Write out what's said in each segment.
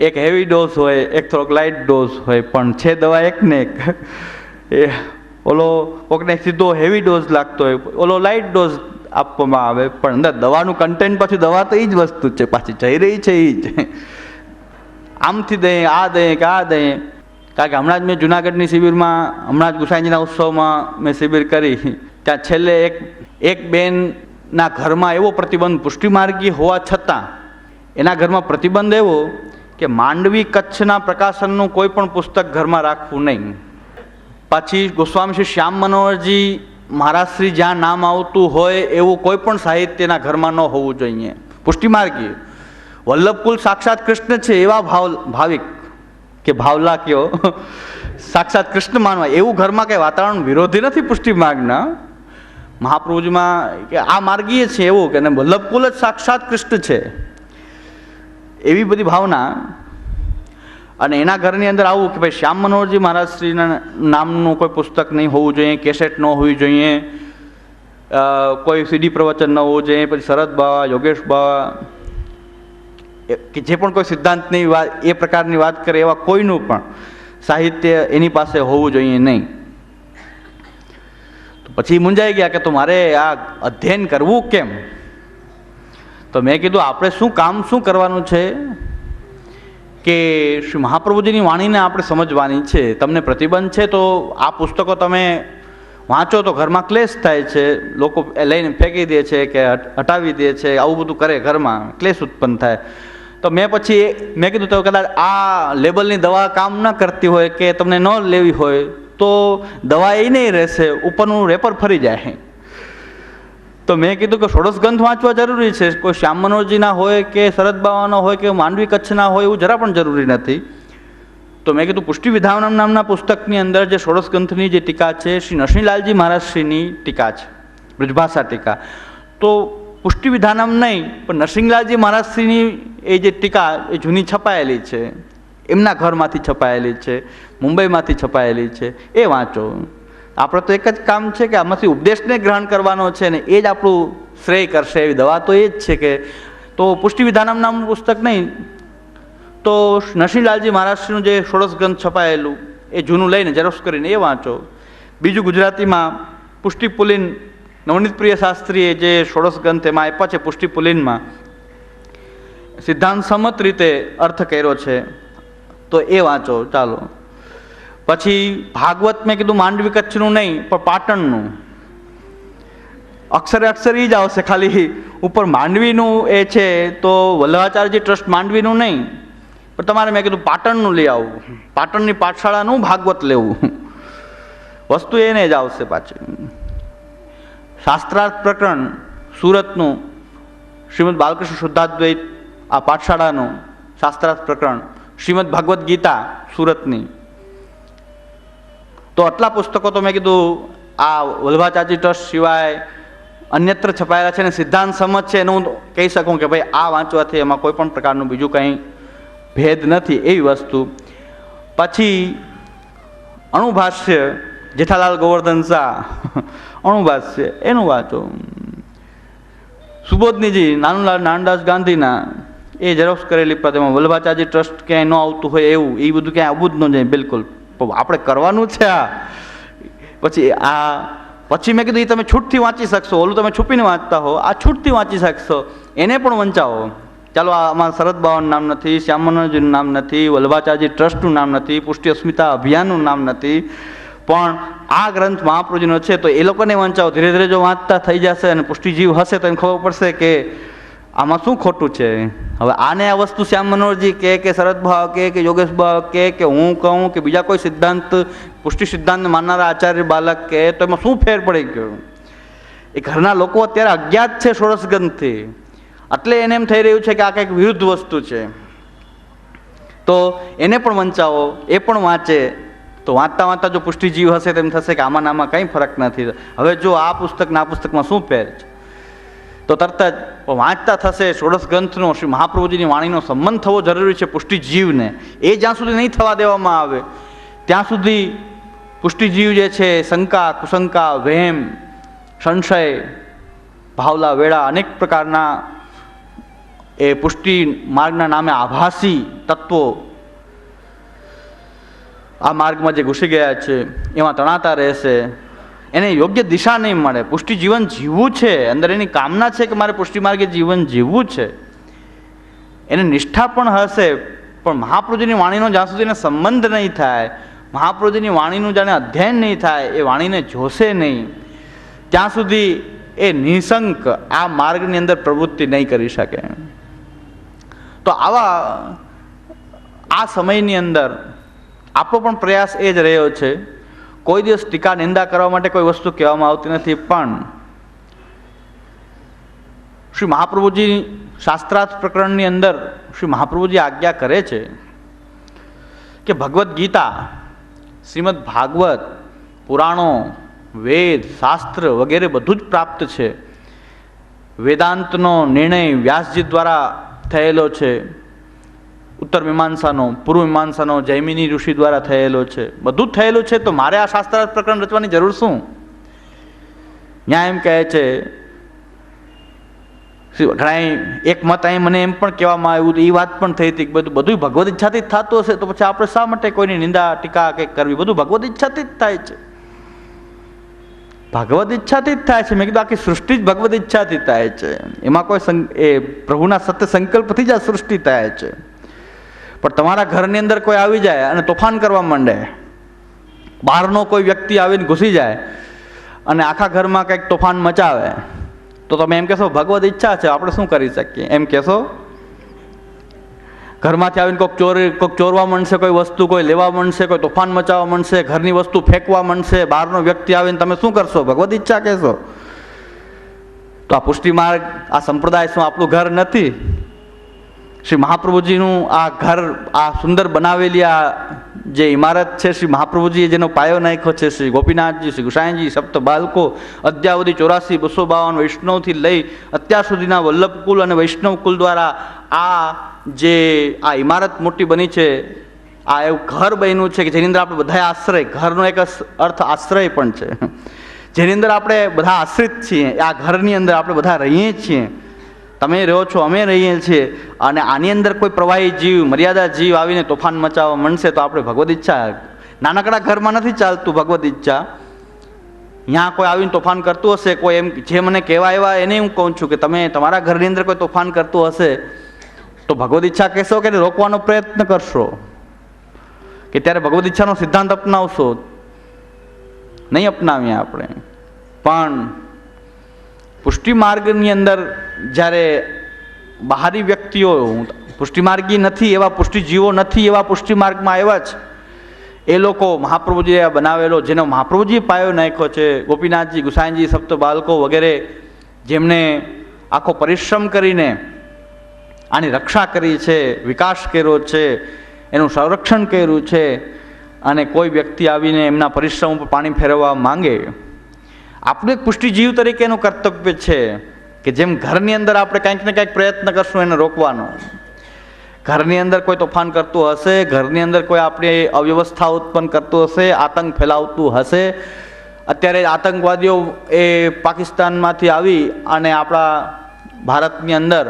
એક heavy dose હોય, એક થોડોક લાઇટ ડોઝ હોય, પણ છે દવા એક ને એક. એ ઓલો કોકને સીધો હેવી ડોઝ લાગતો હોય, ઓલો લાઇટ ડોઝ આપવામાં આવે, પણ અંદર દવાનું કન્ટેન્ટ પાછું દવા તો એ જ વસ્તુ છે, પાછી જઈ રહી છે એ જ. આમથી દઈએ આ દઈએ કે આ દઈએ કારણ કે હમણાં જ મેં જુનાગઢની શિબિરમાં, હમણાં જ ગુસાઈજીના ઉત્સવમાં મેં શિબિર કરી. ત્યાં છેલ્લે એક એક બેનના ઘરમાં એવો પ્રતિબંધ પુષ્ટિમાર્ગી હોવા છતાં, એના ઘરમાં પ્રતિબંધ એવો કે માંડવી કચ્છના પ્રકાશનનું કોઈ પણ પુસ્તક ઘરમાં રાખવું નહીં. પછી ગોસ્વામી શ્રી શ્યામ મનોહરજી મહારાજશ્રી જ્યાં નામ આવતું હોય એવું કોઈ પણ સાહિત્યના ઘરમાં ન હોવું જોઈએ. પુષ્ટિમાર્ગી વલ્લભકુલ સાક્ષાત કૃષ્ણ છે એવા ભાવ, ભાવિક કે ભાવલા કયો? સાક્ષાત કૃષ્ણ માનવા. એવું ઘરમાં કંઈ વાતાવરણ વિરોધી નથી પુષ્ટિ માર્ગના? મહાપ્રભુજીમાં કે આ માર્ગીય છે એવું કે વલ્લભકુલ જ સાક્ષાત કૃષ્ણ છે. એવી બધી ભાવના અને એના ઘરની અંદર આવું કે ભાઈ શ્યામ મનોહરજી મહારાજશ્રીના નામનું કોઈ પુસ્તક નહીં હોવું જોઈએ, કેસેટ ન હોવી જોઈએ કોઈ સીડી પ્રવચન ન હોવું જોઈએ, પછી શરદ બાવા, યોગેશ બાવા કે જે પણ કોઈ સિદ્ધાંતની વાત એ પ્રકારની વાત કરે એવા કોઈનું પણ સાહિત્ય એની પાસે હોવું જોઈએ નહીં. પછી મૂંઝાઈ ગયા કે તો મારે આ અધ્યયન કરવું કેમ? તો મેં કીધું, આપણે શું કામ શું કરવાનું છે? કે શ્રી મહાપ્રભુજીની વાણીને આપણે સમજવાની છે. તમને પ્રતિબંધ છે તો આ પુસ્તકો તમે વાંચો તો ઘરમાં ક્લેશ થાય છે. લોકો લઈને ફેંકી દે છે કે હટાવી દે છે, આવું બધું કરે ઘરમાં, ક્લેશ ઉત્પન્ન થાય. તો મેં પછી મેં કીધું તો કદાચ આ લેબલની દવા કામ ન કરતી હોય કે તમને ન લેવી હોય, તો દવા એ નહીં રહેશે, ઉપરનું રેપર ફરી જાય. તો મેં કીધું કે ષોડશ ગ્રંથ વાંચવા જરૂરી છે. કોઈ શ્યામ મનોહરજીના હોય કે શરદ બાવાના હોય કે માંડવી કચ્છના હોય એવું જરા પણ જરૂરી નથી. તો મેં કીધું પુષ્ટિ વિધાનમ નામના પુસ્તકની અંદર જે ષોડશ ગ્રંથની જે ટીકા છે, શ્રી નરસિંહલાલજી મહારાજશ્રીની ટીકા છે, બ્રજભાષા ટીકા. તો પુષ્ટિ વિધાનમ નહીં, પણ નરસિંહલાલજી મહારાજશ્રીની એ જે ટીકા, એ જૂની છપાયેલી છે, એમના ઘરમાંથી છપાયેલી છે, મુંબઈમાંથી છપાયેલી છે, એ વાંચો. આપણે તો એક જ કામ છે કે આમાંથી ઉપદેશને ગ્રહણ કરવાનો છે ને એ જ આપણું શ્રેય કરશે એવી દવા તો એ જ છે કે તો પુષ્ટિ વિધાનમ નામનું પુસ્તક નહીં. તો નરસિંહલાલજી મહારાષ્ટ્રનું જે ષોડશ ગ્રંથ છપાયેલું, એ જૂનું લઈને ઝેરોક્ષ કરીને એ વાંચો. બીજું ગુજરાતીમાં પુષ્ટિ પુલિન નવનીત પ્રિય શાસ્ત્રીએ જે ષોડશ ગ્રંથ એમાં આપ્યા છે પુષ્ટિ પુલિનમાં સિદ્ધાંત સંમત રીતે અર્થ કર્યો છે. તો એ વાંચો, ચાલો. પછી ભાગવત મેં કીધું માંડવી કચ્છનું નહીં, પણ પાટણનું. અક્ષરે અક્ષર જ આવશે ખાલી. ઉપર માંડવીનું એ છે તો વલ્લભાચાર્યજી ટ્રસ્ટ માંડવીનું નહીં. પણ તમારે મેં કીધું પાટણનું લઈ આવવું પાટણની પાઠશાળાનું ભાગવત લેવું. વસ્તુ એને જ આવશે પાછી. શાસ્ત્રાર્થ પ્રકરણ, સુરતનું, શ્રીમદ બાલકૃષ્ણ શુદ્ધાદ્વૈત, આ પાઠશાળાનું શાસ્ત્રાર્થ પ્રકરણ, શ્રીમદ ભગવદ્ ગીતા, સુરતની. તો આટલા પુસ્તકો તો મેં કીધું, આ વલ્ભાચાર્ય ટ્રસ્ટ સિવાય અન્યત્ર છપાયેલા છે ને, સિદ્ધાંત સમજ છે એનું હું કહી શકું કે ભાઈ આ વાંચવાથી એમાં કોઈ પણ પ્રકારનું બીજું કંઈ ભેદ નથી એવી વસ્તુ. પછી અણુભાષ્ય, જેઠાલાલ ગોવર્ધન શાહ, અણુભાષ્ય, એનું વાંચો. સુબોધનીજી, નાનુલાલ નાનદાસ ગાંધીના, એ ઝેરોક્ષ કરેલી પ્રતિમા વલ્લભાચાર્ય ટ્રસ્ટ ક્યાંય ન આવતું હોય એવું, એ બધું ક્યાંય આવવું જ ન જાય બિલકુલ. પણ આપણે કરવાનું છે આ. પછી આ, પછી મેં કીધું એ તમે છૂટથી વાંચી શકશો. ઓલું તમે છુપીને વાંચતા હો. આ છૂટથી વાંચી શકશો. એને પણ વંચાવો. ચાલો આમાં શરદ બાવાનું નામ નથી, શ્યામ નામ નથી, વલ્લભાચાર્ય ટ્રસ્ટનું નામ નથી, પુષ્ટિ અસ્મિતા અભિયાનનું નામ નથી. પણ આ ગ્રંથ મહાપ્રભુજીનો છે, તો એ લોકોને વંચાવો. ધીરે ધીરે જો વાંચતા થઈ જશે અને પુષ્ટિજીવ હશે, તો એને ખબર પડશે કે આમાં શું ખોટું છે? હવે આને આ વસ્તુ શ્યામ મનોહરજી કે કે શરદ ભાવ કે કે યોગેશ ભાવ કે કે હું કહું કે બીજા કોઈ સિદ્ધાંત, પુષ્ટિ સિદ્ધાંત માનનારા આચાર્ય બાલક કે તો એમાં શું ફેર પડી ગયો? એ ઘરના લોકો અત્યારે અજ્ઞાત છે સોરસગંધથી એટલે એને એમ થઈ રહ્યું છે કે આ કંઈક વિરુદ્ધ વસ્તુ છે. તો એને પણ વંચાવો, એ પણ વાંચે. તો વાંચતા વાંચતા જો પુષ્ટિજીવ હશે તેમ થશે કે આમાં નામાં કંઈ ફરક નથી. હવે જો આ પુસ્તક ના પુસ્તકમાં શું ફેર છે? તો તરત જ વાંચતા થશે, ષોડશ ગ્રંથનો શ્રી મહાપ્રભુજીની વાણીનો સંબંધ થવો જરૂરી છે પુષ્ટિજીવને. એ જ્યાં સુધી નહીં થવા દેવામાં આવે, ત્યાં સુધી પુષ્ટિજીવ જે છે, શંકા, કુશંકા, વહેમ, સંશય, ભાવલા વેળા અનેક પ્રકારના એ પુષ્ટિ માર્ગના નામે આભાસી તત્વો આ માર્ગમાં જે ઘૂસી ગયા છે, એમાં તણાતા રહેશે. એને યોગ્ય દિશા નહીં મળે. પુષ્ટિ જીવન જીવવું છે. અંદર એની કામના છે કે મારે પુષ્ટિ માર્ગે જીવન જીવવું છે. એને નિષ્ઠા પણ હશે. પણ મહાપ્રભુજીની વાણીનો જ્યાં સુધી એને સંબંધ નહીં થાય, મહાપ્રભુજીની વાણીનું જાણે અધ્યયન નહીં થાય, એ વાણીને જોશે નહીં. ત્યાં સુધી એ નિસંક આ માર્ગની અંદર પ્રવૃત્તિ નહીં કરી શકે. તો આવા, આ સમયની અંદર આપણો પણ પ્રયાસ એ જ રહ્યો છે કોઈ દિવસ ટીકા નિંદા કરવા માટે કોઈ વસ્તુ કહેવામાં આવતી નથી, પણ શ્રી મહાપ્રભુજી શાસ્ત્રાર્થ પ્રકરણની અંદર શ્રી મહાપ્રભુજી આજ્ઞા કરે છે કે ભગવદ્ ગીતા, શ્રીમદ ભાગવત, પુરાણો, વેદ, શાસ્ત્ર વગેરે બધું જ પ્રાપ્ત છે. વેદાંતનો નિર્ણય વ્યાસજી દ્વારા થયેલો છે. ઉત્તર મીમાંસાનો, પૂર્વ મીમાંસાનો, જૈમિની ઋષિ દ્વારા થયેલો છે. બધું જ થયેલું છે, તો મારે આ શાસ્ત્રાર્થ પ્રકરણ રચવાની જરૂર શું? ન્યાય એમ કહે છે ઘણા એક મત અહીં મને એમ પણ કહેવામાં આવ્યું હતું એ વાત પણ થઈ હતી કે બધું બધું ભગવદ ઈચ્છાથી જ થતું હશે, તો પછી આપણે શા માટે કોઈની નિંદા, ટીકા કંઈક કરવી? બધું ભગવદ ઈચ્છાથી જ થાય છે. ભગવદ ઈચ્છાથી જ થાય છે. મેં કીધું, આખી સૃષ્ટિ જ ભગવદ ઈચ્છાથી થાય છે. એમાં કોઈ એ પ્રભુના સત્ય સંકલ્પથી જ આ સૃષ્ટિ થાય છે. પણ તમારા ઘરની અંદર કોઈ આવી જાય અને તોફાન કરવા માંડે, બહારનો કોઈ વ્યક્તિ આવીને ઘૂસી જાય અને આખા ઘરમાં કંઈક તોફાન મચાવે, તો તમે એમ કહેશો, ભગવદ ઈચ્છા છે, આપણે શું કરી શકીએ? એમ કહેશો, ઘરમાંથી આવીને કોઈક ચોરી, કોઈક ચોરવા માંડશે, કોઈ વસ્તુ, કોઈ લેવા માંડશે, કોઈ તોફાન મચાવવા માંડશે, ઘરની વસ્તુ ફેંકવા માંડશે, બહારનો વ્યક્તિ આવીને તમે શું કરશો? ભગવદ ઈચ્છા કહેશો. તો આ પુષ્ટિ માર્ગ, આ સંપ્રદાય શું આપણું ઘર નથી? શ્રી મહાપ્રભુજીનું આ ઘર, આ સુંદર બનાવેલી આ જે ઇમારત છે, શ્રી મહાપ્રભુજીએ જેનો પાયો નાખ્યો છે, શ્રી ગોપીનાથજી, શ્રી ગુસાઈજી સપ્ત બાલકો અદ્યાવધિ ચોરાસી બસો બાવન વૈષ્ણવથી લઈ અત્યાર સુધીના વલ્લભ કુલ અને વૈષ્ણવ કુલ દ્વારા આ જે, આ ઇમારત મોટી બની છે, આ એવું ઘર બન્યું છે કે જેની અંદર આપણે બધા આશ્રય, ઘરનો એક અર્થ આશ્રય પણ છે. જેની અંદર આપણે બધા આશ્રિત છીએ, આ ઘરની અંદર આપણે બધા રહીએ છીએ. તમે રહો છો, અમે રહીએ છીએ. અને આની અંદર કોઈ પ્રવાહી જીવ, મર્યાદા જીવ આવીને તોફાન મચાવવા માંડશે તો આપણે ભગવદ ઈચ્છા નાનકડા ઘરમાં નથી ચાલતું ભગવદ ઈચ્છા. ત્યાં કોઈ આવીને તોફાન કરતું હશે, કોઈ એમ જે મને કહેવા આવ્યા એને હું કહું છું કે તમે તમારા ઘરની અંદર કોઈ તોફાન કરતું હશે, તો ભગવદ ઈચ્છા કહેશો કે રોકવાનો પ્રયત્ન કરશો. કે ત્યારે ભગવદ ઈચ્છાનો સિદ્ધાંત અપનાવશો. નહીં અપનાવીએ આપણે. પણ પુષ્ટિ માર્ગની અંદર જ્યારે બહારી વ્યક્તિઓ પુષ્ટિમાર્ગી નથી એવા પુષ્ટિજીવો નથી એવા પુષ્ટિમાર્ગમાં આવ્યા છે એ લોકો મહાપ્રભુજીએ બનાવેલો, જેનો મહાપ્રભુજીએ પાયો નાખ્યો છે, ગોપીનાથજી, ગુસાઈનજી, સપ્ત બાલકો વગેરે, જેમણે આખો પરિશ્રમ કરીને આની રક્ષા કરી છે, વિકાસ કર્યો છે, એનું સંરક્ષણ કર્યું છે, અને કોઈ વ્યક્તિ આવીને એમના પરિશ્રમ ઉપર પાણી ફેરવવા માંગે આપણું એક પુષ્ટિજીવ તરીકેનું કર્તવ્ય છે કે જેમ ઘરની અંદર આપણે કંઈક ને કંઈક પ્રયત્ન કરશું એને રોકવાનો. ઘરની અંદર કોઈ તોફાન કરતું હશે, ઘરની અંદર કોઈ આપણી અવ્યવસ્થા ઉત્પન્ન કરતું હશે, આતંક ફેલાવતું હશે, અત્યારે આતંકવાદીઓ એ પાકિસ્તાનમાંથી આવી અને આપણા ભારતની અંદર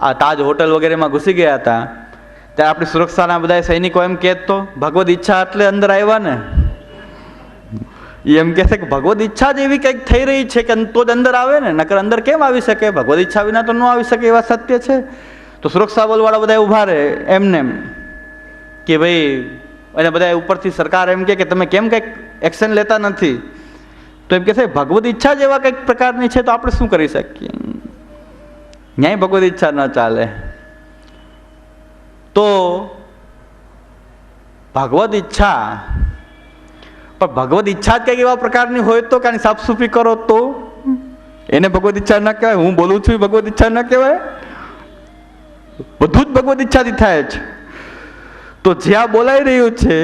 આ તાજ હોટલ વગેરેમાં ઘૂસી ગયા હતા. ત્યારે આપણી સુરક્ષાના બધા સૈનિકો એમ કહેતો, ભગવદ ઈચ્છા એટલે અંદર આવ્યા ને. એમ કહે છે કે ભગવદ ઈચ્છા જ એવી કંઈક થઈ રહી છે કે તો જ અંદર આવે ને, નકર અંદર કેમ આવી શકે? ભગવદ ઈચ્છા વિના તો ન આવી શકે એવા સત્ય છે? તો સુરક્ષા બોલવાળા બધા ઊભા રહે એમને એમ કે ભાઈ અને બધા ઉપરથી સરકાર એમ કે તમે કેમ કંઈક એક્શન લેતા નથી? તો એમ કહે છે, ભગવદ ઈચ્છા જ એવા કંઈક પ્રકારની છે તો આપણે શું કરી શકીએ? ન્યાય ભગવદ ઈચ્છા ન ચાલે. તો ભગવદ ઈચ્છા પણ ભગવદ ઈચ્છા જ કંઈક એવા પ્રકારની હોય તો કાંઈ સાફસૂફી કરો તો? એને ભગવદ ઈચ્છા ના કહેવાય. હું બોલું છું એ ભગવદ ઈચ્છા ના કહેવાય? બધું જ ભગવદ ઈચ્છાથી થાય છે તો જ્યાં બોલાઈ રહ્યું છે,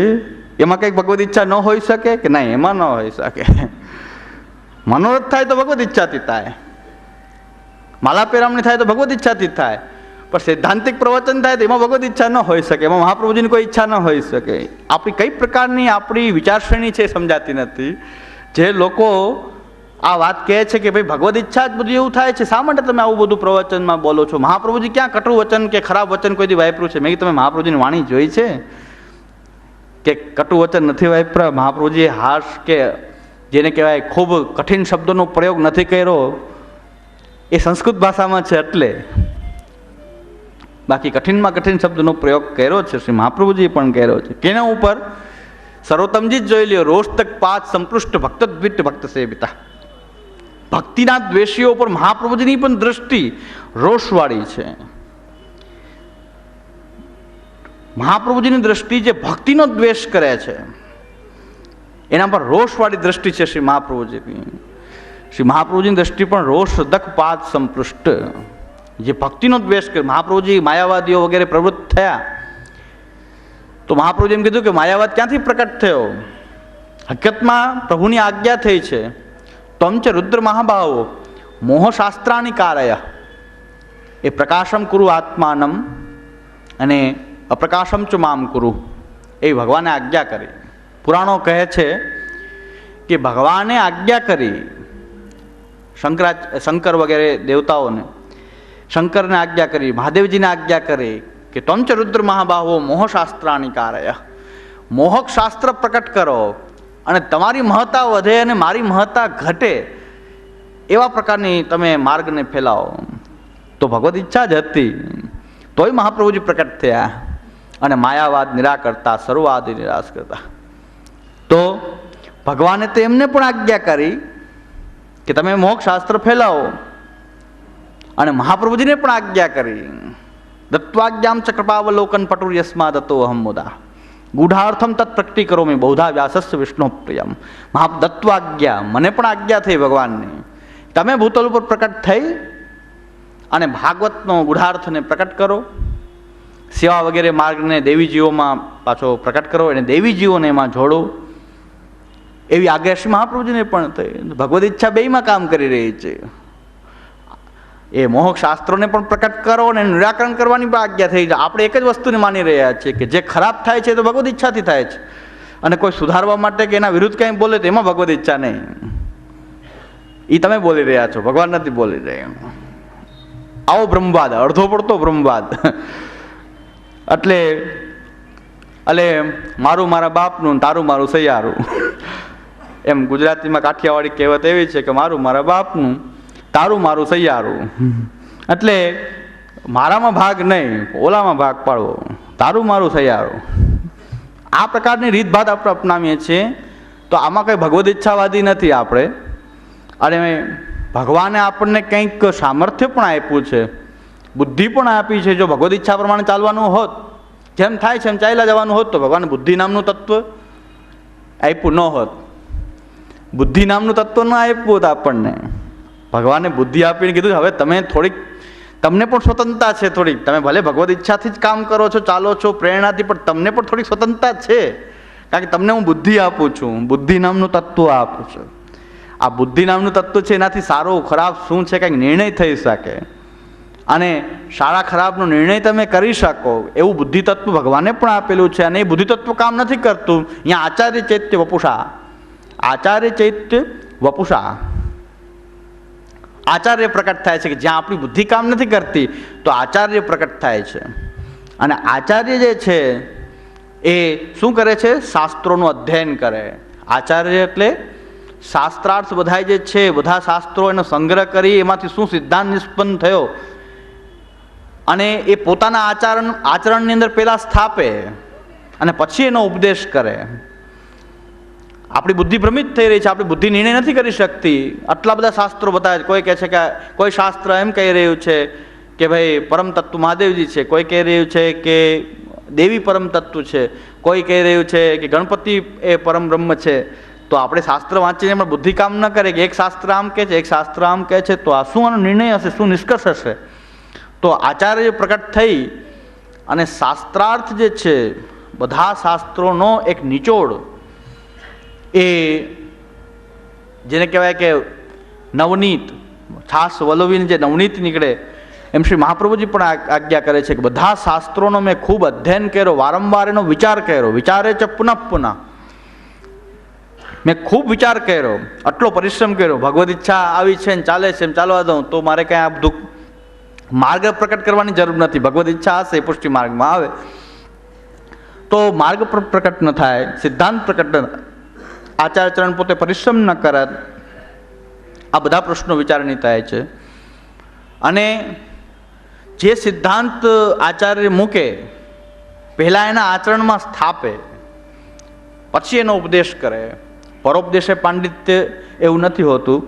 એમાં કંઈક ભગવદ ઈચ્છા ન હોઈ શકે કે નહીં એમાં ન હોઈ શકે? મનોરથ થાય તો ભગવદ ઈચ્છાથી થાય. માલા પેરામણી થાય તો ભગવદ ઈચ્છાથી થાય. પણ સૈદ્ધાંતિક પ્રવચન થાય તો એમાં ભગવદ ઈચ્છા ન હોઈ શકે, એમાં મહાપ્રભુજીની કોઈ ઈચ્છા ન હોઈ શકે. આપણી કઈ પ્રકારની આપણી વિચારશ્રેણી છે સમજાતી નથી. જે લોકો આ વાત કહે છે કે ભાઈ ભગવદ ઈચ્છા જ બધું એવું થાય છે, શા માટે તમે આવું બધું પ્રવચનમાં બોલો છો? મહાપ્રભુજી ક્યાં કટુ વચન કે ખરાબ વચન કોઈ દી વાપર્યું છે? મેં તમે મહાપ્રભુજીની વાણી જોઈ છે? કે કટુ વચન નથી વાપર્યા, મહાપ્રભુજીએ હાશ કે જેને કહેવાય ખૂબ કઠિન શબ્દોનો પ્રયોગ નથી કર્યો, એ સંસ્કૃત ભાષામાં છે એટલે બાકી કઠિનમાં કઠિન શબ્દનો પ્રયોગ કર્યો છે, શ્રી મહાપ્રભુજીએ પણ કર્યો છે. કેના ઉપર? સર્વોત્તમજી જ જોઈ લ્યો રોષ તક પાત સંપૃષ્ટ ભક્ત દ્વિટ ભક્ત સેવિતા. ભક્તિના દ્વેષીઓ પર મહાપ્રભુજીની પણ દ્રષ્ટિ રોષવાળી છે. મહાપ્રભુજીની દ્રષ્ટિ જે ભક્તિનો દ્વેષ કરે છે, એના પર રોષવાળી દ્રષ્ટિ છે શ્રી મહાપ્રભુજીની. શ્રી મહાપ્રભુજીની દ્રષ્ટિ પણ રોષ દકપાત સંપૃષ્ટ. જે ભક્તિનો દ્વેષ કર્યો. મહાપ્રભુજી માયાવાદીઓ વગેરે પ્રવૃત્ત થયા. તો મહાપ્રભુજી એમ કીધું કે માયાવાદ ક્યાંથી પ્રકટ થયો? હકીકતમાં પ્રભુની આજ્ઞા થઈ છે, તમ છે રુદ્ર મહાભાવો મોહશાસ્ત્રાની કારય. એ પ્રકાશમ કુરુ આત્માનમ અને અપ્રકાશમ ચુ મામ કુરુ. એ ભગવાને આજ્ઞા કરી. પુરાણો કહે છે કે ભગવાને આજ્ઞા કરી શંકરા શંકર વગેરે દેવતાઓને શંકરને આજ્ઞા કરી, મહાદેવજીને આજ્ઞા કરી કે ત્વંચ રુદ્ર મહાબાહો મોહશાસ્ત્રાની કારય. મોહક શાસ્ત્ર પ્રકટ કરો અને તમારી મહત્તા વધે અને મારી મહત્તા ઘટે એવા પ્રકારની તમે માર્ગને ફેલાવો. તો ભગવદ ઈચ્છા જ હતી. તોય મહાપ્રભુજી પ્રકટ થયા અને માયાવાદ નિરાકરતા સર્વાદ નિરાશ કરતા. તો ભગવાને તો એમને પણ આજ્ઞા કરી કે તમે મોક્ષ શાસ્ત્ર ફેલાવો. અને મહાપ્રભુજીને પણ આજ્ઞા કરી. દત્વાજ્ઞામ ચ કૃપાવલોકન પટુર્યસ્મા દત્તો અહમ મુદા. ગૂઢાર્થમ તત્ પ્રકટી કરો મેં બૌધા વ્યાસસ્ય વિષ્ણુ પ્રિયમ મહા દત્વાજ્ઞા, મને પણ આજ્ઞા થઈ ભગવાનની. તમે ભૂતલ ઉપર પ્રકટ થઈ અને ભાગવતનો ગૂઢાર્થને પ્રકટ કરો. સેવા વગેરે માર્ગને દેવીજીઓમાં પાછો પ્રકટ કરો અને દેવીજીઓને એમાં જોડો. એવી આજ્ઞા શ્રી મહાપ્રભુજીને પણ થઈ. ભગવદ ઈચ્છા બેયમાં કામ કરી રહી છે. એ મોહક શાસ્ત્રોને પણ પ્રકટ કરો અને નિરાકરણ કરવાની પણ આજ્ઞા થઈ. જાય આપણે એક જ વસ્તુને માની રહ્યા છીએ કે જે ખરાબ થાય છે તો ભગવદ ઈચ્છાથી થાય છે. અને કોઈ સુધારવા માટે કે એના વિરુદ્ધ કંઈ બોલે તો એમાં ભગવદ ઈચ્છા નહીં. એ તમે બોલી રહ્યા છો, ભગવાન નથી બોલી રહ્યા. આવો બ્રહ્મવાદ, અડધો પડતો બ્રહ્મવાદ. એટલે એટલે મારું મારા બાપનું તારું મારું સૈયારું. એમ ગુજરાતીમાં કાઠિયાવાડી કહેવત એવી છે કે મારું મારા બાપનું તારું મારું સૈયારું. એટલે મારામાં ભાગ નહીં, ઓલામાં ભાગ પાડવો તારું મારું સૈયારું. આ પ્રકારની રીતભાત આપણે અપનાવીએ છીએ. તો આમાં કંઈ ભગવદ ઈચ્છાવાદી નથી આપણે. અને ભગવાને આપણને કંઈક સામર્થ્ય પણ આપ્યું છે. બુદ્ધિ પણ આપી છે. જો ભગવદ ઈચ્છા પ્રમાણે ચાલવાનું હોત, જેમ થાય છે એમ ચાલ્યા જવાનું હોત, તો ભગવાન બુદ્ધિ નામનું તત્વ આપ્યું ન હોત. બુદ્ધિ નામનું તત્વ ન આપ્યું હોત આપણને. ભગવાને બુદ્ધિ આપીને કીધું, હવે તમે થોડીક, તમને પણ સ્વતંત્રતા છે થોડીક. તમે ભલે ભગવદ ઈચ્છાથી જ કામ કરો છો, ચાલો છો, પ્રેરણાથી, પણ તમને પણ થોડીક સ્વતંત્રતા છે. કારણ કે તમને હું બુદ્ધિ આપું છું બુદ્ધિ નામનું તત્વ આપું છું. આ બુદ્ધિ નામનું તત્વ છે, એનાથી સારું ખરાબ શું છે, કંઈક નિર્ણય થઈ શકે. અને સારા ખરાબનો નિર્ણય તમે કરી શકો. એવું બુદ્ધિ તત્વ ભગવાને પણ આપેલું છે, અને એ બુદ્ધિ તત્વ કામ નથી કરતું. અહીંયા આચાર્ય ચૈત્ય વપુષા. આચાર્ય ચૈત્ય વપુષા. આચાર્ય પ્રકટ થાય છે કે જ્યાં આપણી બુદ્ધિ કામ નથી કરતી, તો આચાર્ય પ્રકટ થાય છે. અને આચાર્ય જે છે, એ શું કરે છે? શાસ્ત્રોનું અધ્યયન કરે. આચાર્ય એટલે શાસ્ત્રાર્થ બધા જે છે, બધા શાસ્ત્રો એનો સંગ્રહ કરી, એમાંથી શું સિદ્ધાંત નિષ્પન્ન થયો? અને એ પોતાના આચરણ, આચરણની અંદર પહેલાં સ્થાપે અને પછી એનો ઉપદેશ કરે. આપણી બુદ્ધિ ભ્રમિત થઈ રહી છે, આપણી બુદ્ધિ નિર્ણય નથી કરી શકતી. આટલા બધા શાસ્ત્રો બતાવે કોઈ કહે છે કે, કોઈ શાસ્ત્ર એમ કહી રહ્યું છે કે ભાઈ પરમ તત્વ મહાદેવજી છે. કોઈ કહી રહ્યું છે કે દેવી પરમ તત્વ છે. કોઈ કહી રહ્યું છે કે ગણપતિ એ પરમ બ્રહ્મ છે. તો આપણે શાસ્ત્ર વાંચીને પણ બુદ્ધિ કામ ન કરે કે એક શાસ્ત્ર આમ કહે છે, એક શાસ્ત્ર આમ કહે છે, તો આ શું આનો નિર્ણય હશે? શું નિષ્કર્ષ હશે? તો આચાર્ય પ્રકટ થઈ અને શાસ્ત્રાર્થ જે છે, બધા શાસ્ત્રોનો એક નિચોડ એ જેને કહેવાય કે નવનીત, છાસ વલોવીને જે નવનીત નીકળે, એમ શ્રી મહાપ્રભુજી પણ આજ્ઞા કરે છે કે બધા શાસ્ત્રોનો મેં ખૂબ અધ્યયન કર્યો, વારંવાર એનો વિચાર કર્યો. વિચારે છે પુનઃ પુનઃ. મેં ખૂબ વિચાર કર્યો, આટલો પરિશ્રમ કર્યો. ભગવદ ઈચ્છા આવી છે ને ચાલે છે એમ ચાલવા દઉં, તો મારે કાંઈ આ બધું માર્ગ પ્રકટ કરવાની જરૂર નથી. ભગવદ ઈચ્છા હશે પુષ્ટિ માર્ગમાં આવે. તો માર્ગ પર પ્રકટ ન થાય, સિદ્ધાંત પ્રકટ આચાર્યચરણ પોતે પરિશ્રમ ન કરે આ બધા પ્રશ્નો વિચારણી થાય છે. અને જે સિદ્ધાંત આચાર્ય મૂકે, પહેલાં એના આચરણમાં સ્થાપે, પછી એનો ઉપદેશ કરે. પરોપદેશે પાંડિત્ય એવું નથી હોતું.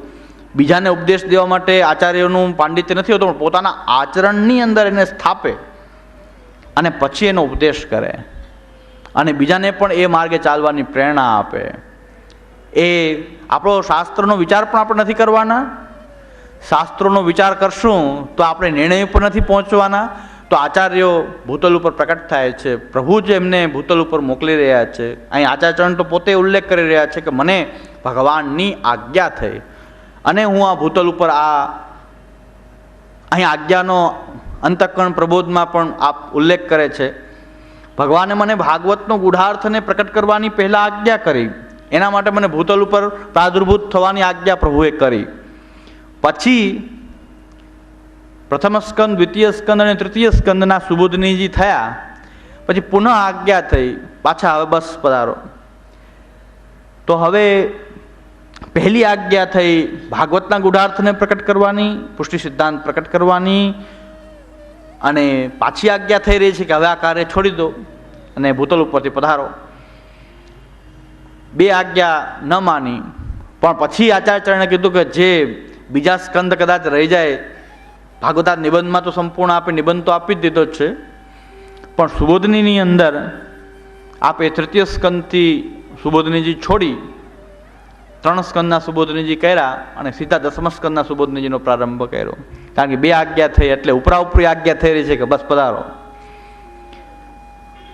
બીજાને ઉપદેશ દેવા માટે આચાર્યનું પાંડિત્ય નથી હોતું, પણ પોતાના આચરણની અંદર એને સ્થાપે અને પછી એનો ઉપદેશ કરે. અને બીજાને પણ એ માર્ગે ચાલવાની પ્રેરણા આપે. એ આપણો શાસ્ત્રનો વિચાર પણ આપણે નથી કરવાના. શાસ્ત્રોનો વિચાર કરશું તો આપણે નિર્ણય ઉપર નથી પહોંચવાના. તો આચાર્યો ભૂતલ ઉપર પ્રકટ થાય છે. પ્રભુ જ એમને ભૂતલ ઉપર મોકલી રહ્યા છે. અહીં આચાર્યચરણ તો પોતે ઉલ્લેખ કરી રહ્યા છે કે મને ભગવાનની આજ્ઞા થઈ. અને હું આ ભૂતલ ઉપર આ અહીં આજ્ઞાનો અંતઃકરણ પ્રબોધમાં પણ આપ ઉલ્લેખ કરે છે. ભગવાને મને ભાગવતનો ગુઢાર્થને પ્રકટ કરવાની પહેલાં આજ્ઞા કરી. એના માટે મને ભૂતલ ઉપર પ્રાદુર્ભૂત થવાની આજ્ઞા પ્રભુએ કરી. પછી પ્રથમ સ્કંદ, દ્વિતીય સ્કંદ અને તૃતીય સ્કંદના સુબુદ્ધનીજી થયા. પછી પુનઃ આજ્ઞા થઈ. પાછા હવે બસ પધારો. તો હવે પહેલી આજ્ઞા થઈ ભાગવતના ગુઢાર્થને પ્રકટ કરવાની, પુષ્ટિ સિદ્ધાંત પ્રકટ કરવાની અને પાછી આજ્ઞા થઈ રહી છે કે હવે આ કાર્ય છોડી દો અને ભૂતલ ઉપરથી પધારો. બે આજ્ઞા ન માની. પણ પછી આચાર્યચરણે કીધું કે જે બીજા સ્કંદ કદાચ રહી જાય ભાગવતા નિબંધમાં તો સંપૂર્ણ આપે, નિબંધ તો આપી જ દીધો છે. પણ સુબોધનીની અંદર આપે તૃતીય સ્કંદથી સુબોધનીજી છોડી, ત્રણ સ્કંદના સુબોધનીજી કર્યા અને સીધા દસમ સ્કંદના સુબોધનીજીનો પ્રારંભ કર્યો. કારણ કે બે આજ્ઞા થઈ એટલે ઉપરા ઉપરી આજ્ઞા થઈ રહી છે કે બસ પધારો.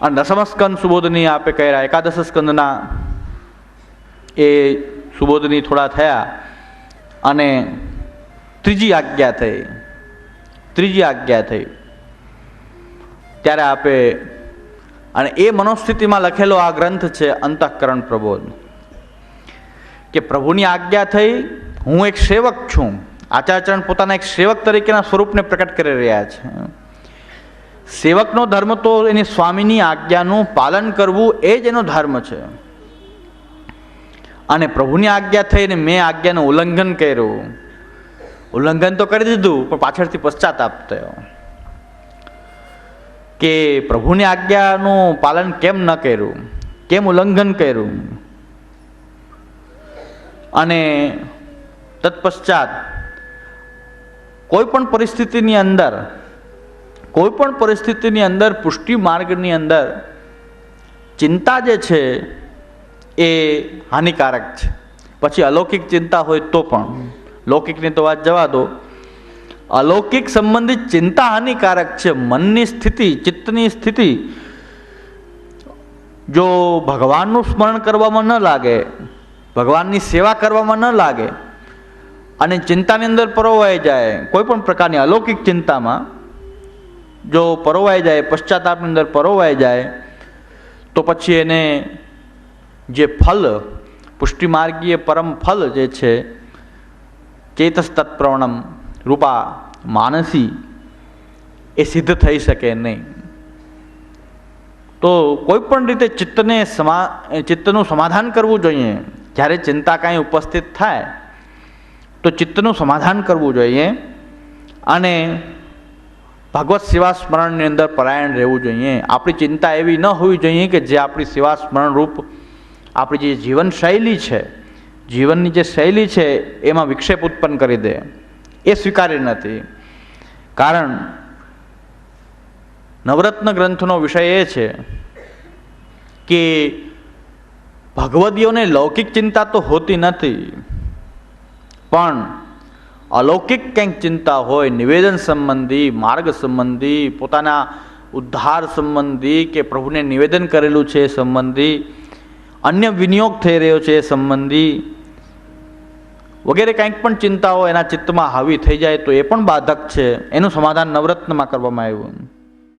અને દસમ સ્કંદ સુબોધની આપે કર્યા, એકાદશ સ્કંદના એ સુબોધની થોડા થયા અને ત્રીજી આજ્ઞા થઈ. ત્રીજી આજ્ઞા થઈ. ત્યારે આપે અને એ મનોસ્થિતિમાં લખેલો આ ગ્રંથ છે અંતઃકરણ પ્રબોધ. કે પ્રભુની આજ્ઞા થઈ, હું એક સેવક છું. આચાર્યચરણ પોતાના એક સેવક તરીકેના સ્વરૂપને પ્રકટ કરી રહ્યા છે. સેવકનો ધર્મ તો એની સ્વામીની આજ્ઞાનું પાલન કરવું એ જ એનો ધર્મ છે. અને પ્રભુની આજ્ઞા થઈને મેં આજ્ઞાનું ઉલ્લંઘન કર્યું. ઉલ્લંઘન તો કરી દીધું, પણ પાછળથી પશ્ચાતાપ થયો. કે પ્રભુની આજ્ઞાનું પાલન કેમ ન કર્યું? કેમ ઉલ્લંઘન કર્યું? અને તત્પશ્ચાત કોઈ પણ પરિસ્થિતિની અંદર કોઈ પણ પરિસ્થિતિની અંદર પુષ્ટિ માર્ગની અંદર ચિંતા જે છે એ હાનિકારક છે. પછી અલૌકિક ચિંતા હોય તો પણ. લૌકિકની તો વાત જવા દો. અલૌકિક સંબંધિત ચિંતા હાનિકારક છે. મનની સ્થિતિ, ચિત્તની સ્થિતિ. જો ભગવાનનું સ્મરણ કરવામાં ન લાગે, ભગવાનની સેવા કરવામાં ન લાગે, અને ચિંતાની અંદર પરોવાઈ જાય કોઈ પણ પ્રકારની અલૌકિક ચિંતામાં જો પરોવાઈ જાય, પશ્ચાતાપની અંદર પરોવાઈ જાય, તો પછી એને જે ફલ, પુષ્ટિમાર્ગીય પરમ ફલ જે છે ચેતસ તત્પ્રવણમ રૂપા માનસી, એ સિદ્ધ થઈ શકે નહીં. તો કોઈ પણ રીતે ચિત્તને સમા, ચિત્તનું સમાધાન કરવું જોઈએ. જ્યારે ચિંતા કાંઈ ઉપસ્થિત થાય, તો ચિત્તનું સમાધાન કરવું જોઈએ અને ભગવત સેવા સ્મરણની અંદર પરાયણ રહેવું જોઈએ. આપણી ચિંતા એવી ન હોવી જોઈએ કે જે આપણી સેવા સ્મરણ રૂપ આપણી જે જીવન શૈલી છે, જીવનની જે શૈલી છે, એમાં વિક્ષેપ ઉત્પન્ન કરી દે. એ સ્વીકાર્ય નથી. કારણ, નવરત્ન ગ્રંથનો વિષય એ છે કે ભગવદીઓને લૌકિક ચિંતા તો હોતી નથી, પણ અલૌકિક કંઈક ચિંતા હોય, નિવેદન સંબંધી, માર્ગ સંબંધી, પોતાના ઉદ્ધાર સંબંધી કે પ્રભુને નિવેદન કરેલું છે સંબંધી અન્ય વિનિયોગ થઈ રહ્યો છે એ સંબંધી વગેરે કંઈક પણ ચિંતાઓ એના ચિત્તમાં હાવી થઈ જાય તો એ પણ બાધક છે. એનું સમાધાન નવરત્નમાં કરવામાં આવ્યું.